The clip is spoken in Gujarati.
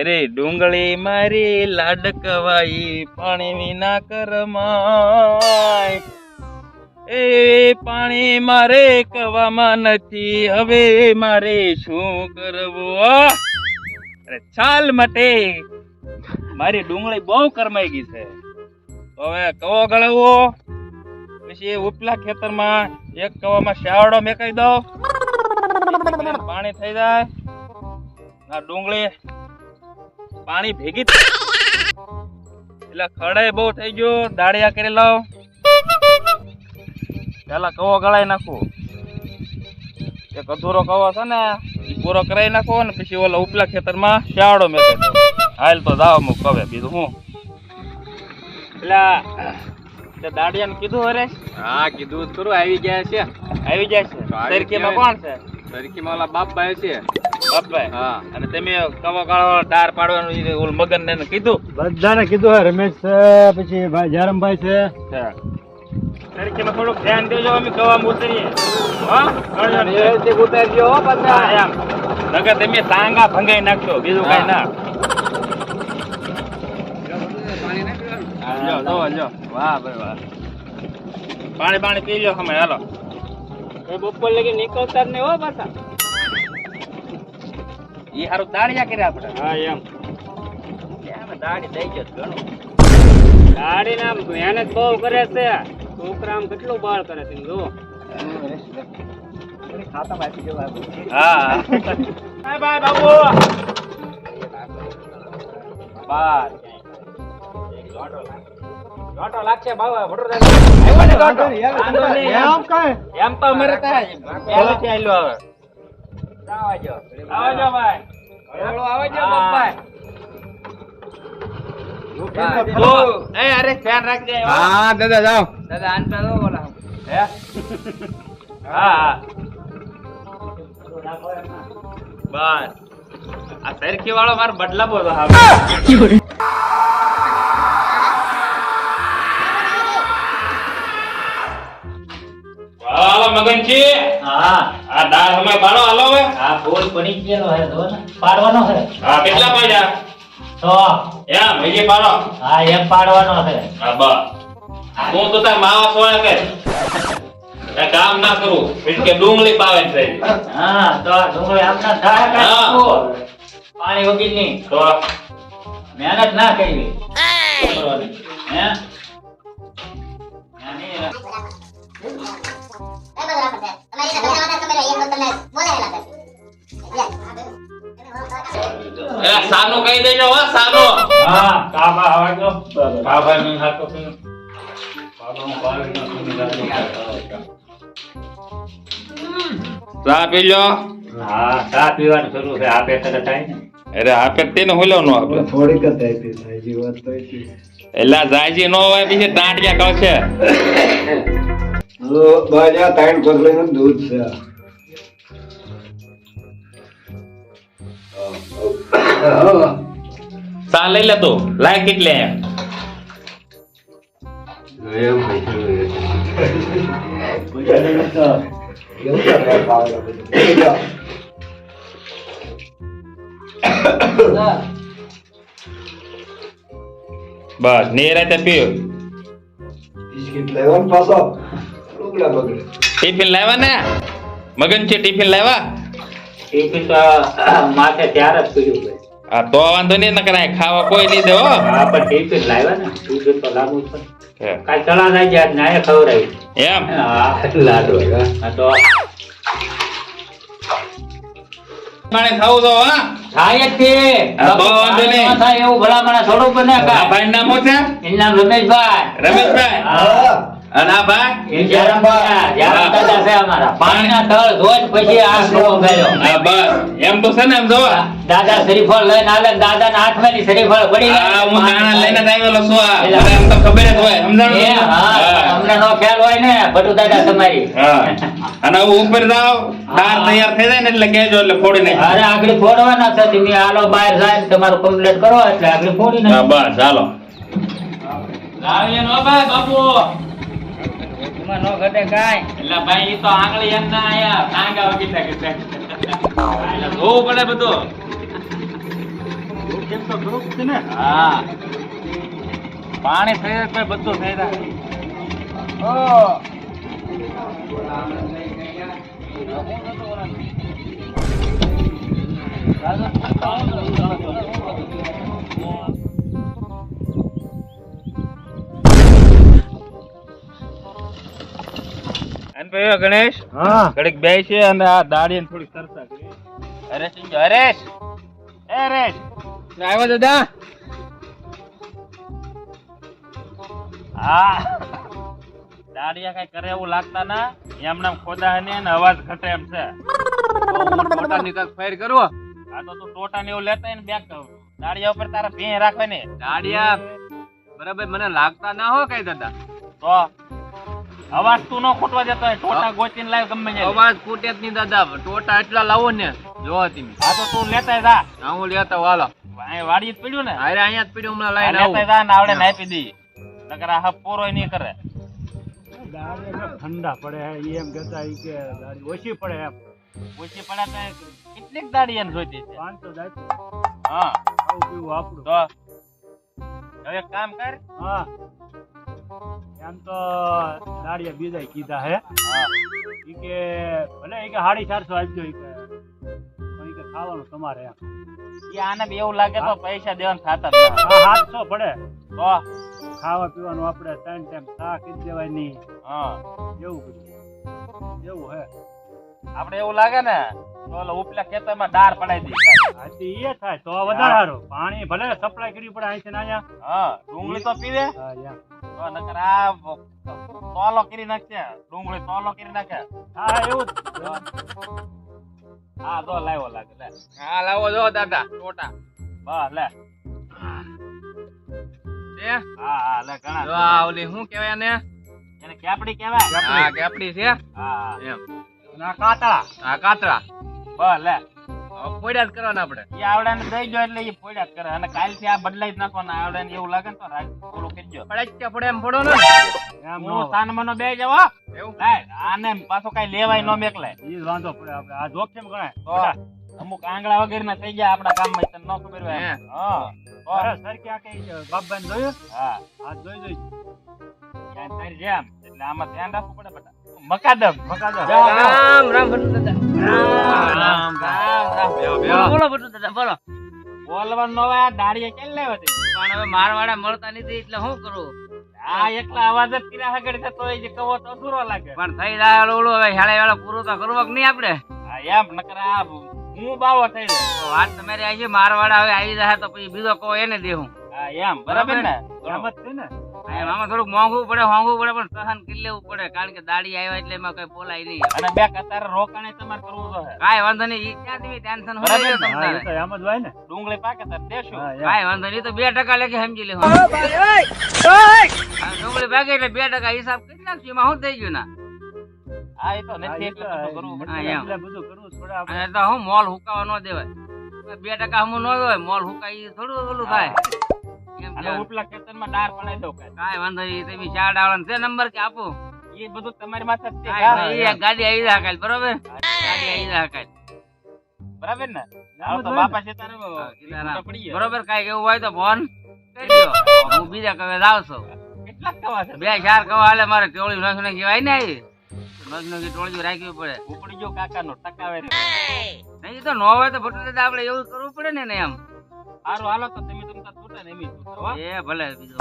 અરે ડુંગળી મારી લાડકવાઈ પાણી વિના કરમાય. એ પાણી મારે કવામાં નથી, હવે મારે શું કરવું? અરે ચાલ માટે. મારી ડુંગળી બહુ કરમાઈ ગઈ છે. હવે કવો ગળવો? પછી ઉપલા ખેતરમાં એક કવામાં શાવડો મેકાઈ દો પાણી થઈ જાય. આ ડુંગળી પાણી ભેગી એટલે ખડાઈ બહુ થઈ ગયો દાળિયા કરી લાવ. પેલા કવો ગળાઈ નાખો એ કધુરો કવો છે ને પૂરો કરાવી નાખો ને પછી ઓલા ઉપલા ખેતરમાં શિયાળો મેં હાલ તો જાવ મુક કવે બીજું હું પેલા તે દાડિયાને કીધું અરે? હા કીધું ખરું આવી ગયા છે. આવી જાય છે. સરખીમાં કોણ છે? સરખીમાં ઓલા બાપભાઈ છે. બાપભાઈ હા. અને તમે કવો કાળો ડાર પાડવાનું ઓલું મગન ને કીધું? બધાને કીધું હે રમેશ છે પછી ભાઈ જારમભાઈ છે. થોડુંક ધ્યાન દેજો અમે કવામાં ઉતરીએ. હા ગળ્યો ને. વ્યવસ્થિત ઉતારજો પાછા. એમ. નકર તમે ટાંગા ભંગાઈ નાખજો બીજું કઈ ના. જો, વાહ ભાઈ વાહ. પાણી પાણી પી લો અમે હાલો. બપોર લગી નીકળતા જ નહીં હો પાછા. ઈ હારું દાળિયા કર્યા આપણે હા એમ. દાડી દઈ ગયો ઘણું. ગાડી નામ મહેનત બહુ કરે છે. છોકરામ કેટલું બાળ કરે છે જો. હા. Bye bye Babu. બાર લોટો લાગશે બાબા વડોદરા આવ્યો ને લોટો? એમ. તો થાય પહેલેથી હવે આવજો આવજો ભાઈ. આવજો એ અરે ધ્યાન રાખજે હો. હા દાદા જાઓ. દાદા આનતા દો બોલા. હે? હા હા. બસ. આ સરખી વાળો મારો હવે દાળ અમે પાડો હાલો હવે. આ ફૂલ બની ગયેલો હે જો ને. પાડવાનો છે હા કેટલા પાડ્યા? તો. એમ એ પાડો. હા એમ પાડવાનો છે હા બસ. હું તો તાર માવા સોળે કે. એ કામ ના કરું એટલે કે ડુંગળી પાવે છે. હા તો આ ડુંગળી આપના થાય હા. પાણી વગરની. તો. મહેનત ના કરવી હે? સાનું કહી દેજો હો સાનો. હા કાબા આવે તો કાબા ની હાથો થી કાબા માં બાર ના સુની રાખો. ચા પી લો. હા ચા પીવાનું શરૂ છે. આપે તરત થાય ને? અરે આપે તેને હુલો નો આપે. થોડીક જ થાય વાત તો એટલે નો હોય બીજે તો બસ આ ત્રણ કોથળીનું દૂધ છે. લઈ લે તો. લાય કેટલે બસ લઈને તો પીઓ ટિફિન લાવ્યા ને? મગન છે ટિફિન લાવ્યા? ટિફિન માથે ત્યારે જ પીડ્યું છે આ તો વાંધો નહીં નકર ખાવા કોઈ નહીં દેવો હા. પણ ટિફિન લાવ્યા ને. ટિફિન તો લાગુ છે. કાલ ચલા જાય છે નાય ખવડાવી. એમ? હા લાડો હા તો માણે ખાવું તો હા? થાય જ તે. હા, વાંધો નહીં. થાય એવું ભલામણ થોડું બને આ ના ભાઈ નામ શું છે? એનું નામ રમેશભાઈ. રમેશભાઈ? હા. દાદા છે અમારા. પાણીના તળ ધોઈ ને પછી આ શોખ કર્યો હા બસ. એમ તો છે ને એમ જો. દાદા શરીફળ લઈને આલે ને દાદાના હાથમાં ની શરીફળ પડી હું નાણા લઈને આવેલો છું આ. પેલા. મને એમ તો ખબર જ હોય. એ, સમજાણું હા, હા. અમને નો ખ્યાલ હોય ને ભટુ દાદા તમારી. અને ઉપર જાઓ. દાળ તૈયાર થઈ જાય ને એટલે કેજો એટલે ફોડી નાખી અરે આગળ ફોડવાના છે તમે હાલો બહાર જાય ને તમારું કમ્પ્લીટ કરો એટલે આગળ ફોડી હા નાખો બસ ચાલો લાવીએ નો ભાઈ બાપુ. એમાં નો ઘટે કાંઈ. એટલે ભાઈ ઈ તો આંગળી એમ ના આયા. ટાંગા વગી થાય એટલે જોવું પડે બધું. ચેક તો કરવું છે ને? હા. પાણી થઈ જાય બધું થઈ જાય. અને ભાઈ ગણેશ? હા. ઘડીક બે છે અને આ દાડી થોડી કરી. હરેશ હરેશ! એ હરેશ! આવ્યો દાદા? હા. દાડિયા કઈ કરે એવું લાગતા ના? એમ નામ ખોદા ને ને અવાજ ઘટે એમ છે. ટોટાની કાંઈક ફાયર કરવો આ તો તું ટોટા ને એવું લેતા ને બેગ દાડિયા ઉપર તારા ભીં રાખે ને દાડિયા? બરાબર મને લાગતા ના હો કઈ દાદા. તો? અવાજ તું ન ખોટવા જતો હોય ટોટા ગોચીને લાવ ગમે ત્યાં. અવાજ ખૂટે જ નહીં દાદા. ટોટા એટલા લાવો ને જોવા તમે આ તો તું લેતા જા. હા હું લેતા વાલો અહીંયા વાડી જ પડ્યું ને? અરે અહીંયા જ પીડ્યું હમણાં આ આવું લેતા જા ને આવડે નાપી દી નકર આ હપ પૂરો નહીં કરે. ઠંડા પડે એમ કહેતા કે દાડી ઓછી પડે એમ. ઓછી પડે તો કેટલીક દાડી એને જોઈતી છે. પાંચસો દાડી. હા. આવું પીવું આપણું તો હવે કામ કર. હા. એમ તો દાડિયા બીજા કીધા હે. ઈ કે ભલે ઈ કે સાડી ચારસો આપજો ઈ કે. પણ ઈ કે ખાવાનું તમારે એમ. ઈ આને બી એવું લાગે તો પૈસા દેવાના થતા હા સાતસો પડે. તો ખાવા પીવાનું આપણે ત્રણ ટાઈમ ચા કીધી દેવાય નહીં હા. એવું બધું. એવું હે. આપણે એવું લાગે ને તો ઉપલા ખેતરમાં ડાર પડાઈ દી હાથી એ થાય. તો વધારે સારું. પાણી ભલે સપ્લાય કરવી પડે અહીંથી ને અહીંયા. હા ડુંગળી તો પીવે. હા યા. તો નકર આ તોલો કરી નાખશે ડુંગળી તોલો કરી નાખે. હા એવું જ. હા તો લાવ્યો લાગે લે. હા લાવો જો દાદા ટોટા. બસ લે. છે? હા હા લે જો ઘણા આ ઓલી શું કહેવાય ને એને કેપડી કહેવાય? હા કેપડી છે. હા. એમ. આ કાતળા. આ કાતરા બસ લે. પોડ્યા જ કરવાના આપણે એ આવડે ને દઈ જો એટલે એ પોડ્યા જ કરે અને કાલથી આ બદલાઈ જ નાખવાના આવડે ને એવું લાગે ને તો રાજ ઓલું કરજો પડે પડે એમ પડો ને હું સાનમાનો બે જવો એવું આને પાછો કઈ લેવાય નો મેકલે એ વાંધો પડે આપણે આ જોખમ ગણાય અમુક આંગળા વગેરે ના થઈ ગયા આપડા કામમાં તને ન ખબર હોય હા સર ક્યાં કઈ બાપભાઈ જોયું હા આ જોઈ જોઈ જેમ. એટલે આમાં ધ્યાન રાખવું પડે બેટા મકાદમ મકાદો રામ રામ ભટુ દાદા. રામ રામ રામ. બેહો, બેહો. બોલો ભટુ દાદા બોલો. બોલવાનું નો દાડીએ કેમ લેવા પણ હવે મારવાડા મળતા નથી એટલે શું કરું? આ એકલા અવાજ જ કિરા હગડ થતો હોય છે કવો તો અધૂરો લાગે. પણ થઈ જાય ઓલું ઓલું હવે શાળા વાળા પૂરું તો કરવો કે નહીં આપણે? હા એમ નકર હું બાવો થઈ જાય વાત તમારી આવી છે મારવાડા હવે આવી જાય તો પછી બીજો કહો એને દેવું હા એમ બરાબર ને? એમ જ છે ને? એમ આમાં થોડુંક મોંઘું પડે હોંઘું પડે પણ સહન કરી લેવું પડે. કારણ કે દાડી આવ્યા એટલે એમાં કઈ બોલાય નહીં. અને બે કતાર રોકાણે તમારે કરવું તો કાંઈ વાંધો નહીં ઈ ક્યાં તમે ટેન્શન હોય? તમારે. એમ જ હોય ને. ડુંગળી પાકે તાર દેશું કાંઈ વાંધો નહીં તો બે ટકા લેખે સમજી લેવું હા, ડુંગળી પાકે એટલે બે ટકા હિસાબ કરી નાખશું એમાં શું થઈ ગયું ના? હા એ તો નથી એટલે કરવું પડે. હા, બધું કરવું આપણે. અને તો હું મોલ હુકાવા ન દેવાય. બે ટકા હમું ન હોય મોલ હુકાય થોડું ઓલું થાય. અને ઉપલા ખેતરમાં ડાર પડાઈ દઉં કાંઈ. કાંઈ વાંધો નહીં તમે ચાર ડાળા છે નંબર કે આપું? એ બધું તમારી માથે જ છે. કાંઈ હા, નહીં, એક ગાડી આવી જાય કાલ બરોબર? ગાડી આવી જાય કાલ બરાબર ને? એમ આવો જ તો બાપા છે તારે સીતારામ. પડી ગયા. બરોબર કાંઈક એવું હોય તો ફોન કરજો. હું બીજા કવે જાવ છું. કેટલાક કવા છે? બે ચાર કવા હાલે મારે ટોળી નાખ નાખી હોય ને આવી. નાખ નાખી રાખવી પડે. ઉપડી ગયો કાકાનો ટકાવે નહીં તો ન હોય તો ભટુ દાદા આપણે એવું કરવું પડે ને ને એમ. આરો હાલો તો તમે તમને તૂટે ને એમ એ ભલે બીજો